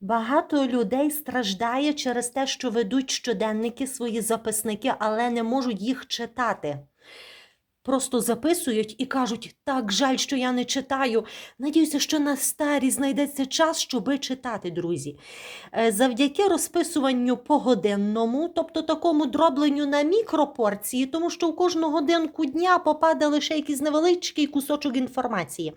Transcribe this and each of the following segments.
Багато людей страждає через те, що ведуть щоденники, свої записники, але не можуть їх читати. Просто записують і кажуть, так жаль, що я не читаю. Надіюся, що на старі знайдеться час, щоби читати, друзі. Е, Завдяки розписуванню погодинному, тобто такому дробленню на мікропорції, тому що в кожну годинку дня попаде лише якийсь невеличкий кусочок інформації.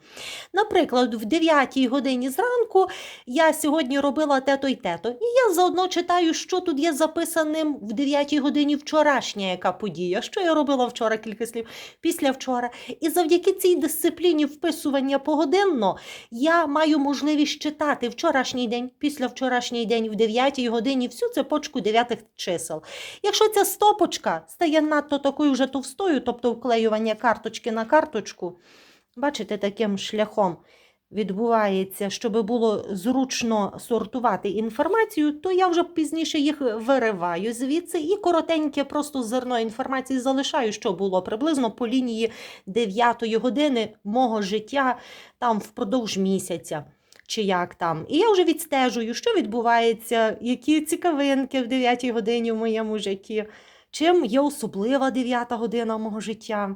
Наприклад, в 9 годині зранку я сьогодні робила те-то й те-то. І я заодно читаю, що тут є записаним в 9 годині вчорашня яка подія, що я робила вчора кілька слів після вчора. І завдяки цій дисципліні вписування погодинно я маю можливість читати вчорашній день, після вчорашній день в 9 годині всю цепочку дев'ятих чисел. Якщо ця стопочка стає надто такою вже товстою, тобто вклеювання карточки на карточку, бачите, таким шляхом відбувається, щоб було зручно сортувати інформацію, то я вже пізніше їх вириваю звідси і коротеньке просто зерно інформації залишаю, що було приблизно по лінії 9 години мого життя там впродовж місяця. Чи як там. І я вже відстежую, що відбувається, які цікавинки в 9 годині в моєму житті, чим є особлива 9 година мого життя.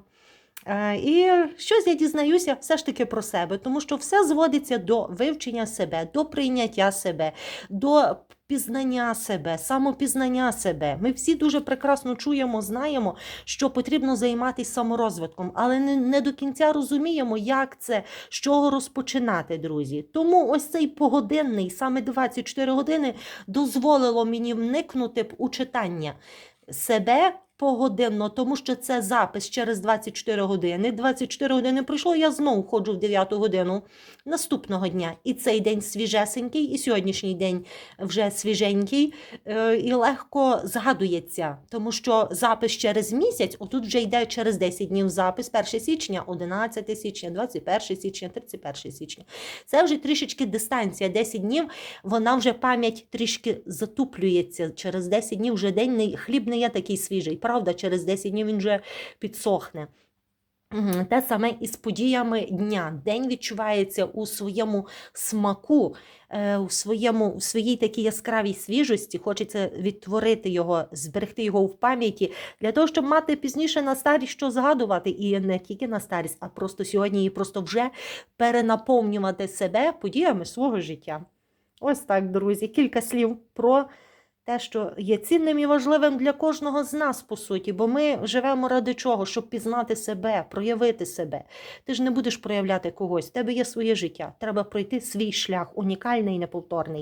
Е, І щось я дізнаюся все ж таки про себе, тому що все зводиться до вивчення себе, до прийняття себе, до пізнання себе, самопізнання себе. Ми всі дуже прекрасно чуємо, знаємо, що потрібно займатися саморозвитком, але не, не до кінця розуміємо, як це, з чого розпочинати, друзі. Тому ось цей погодинний, саме 24 години, дозволило мені вникнути б у читання себе погодинно, тому що це запис через 24 години. 24 години пройшло, я знову ходжу в 9 годину наступного дня. І цей день свіжесенький, і сьогоднішній день вже свіженький, е, і легко згадується, тому що запис через місяць, отут вже йде через 10 днів запис, 1 січня, 11 січня, 21 січня, 31 січня. Це вже трішечки дистанція, 10 днів, вона вже пам'ять трішки затуплюється. Через 10 днів вже день не, хліб не є такий свіжий. Правда, через 10 днів він вже підсохне. Те саме і з подіями дня. День відчувається у своєму смаку, е, у, своєму, у своїй такій яскравій свіжості. Хочеться відтворити його, зберегти його в пам'яті для того, щоб мати пізніше на старість що згадувати. І не тільки на старість, а просто сьогодні і просто вже перенаповнювати себе подіями свого життя. Ось так, друзі, кілька слів про те, що є цінним і важливим для кожного з нас, по суті, бо ми живемо ради чого? Щоб пізнати себе, проявити себе. Ти ж не будеш проявляти когось, в тебе є своє життя. Треба пройти свій шлях, унікальний і неповторний.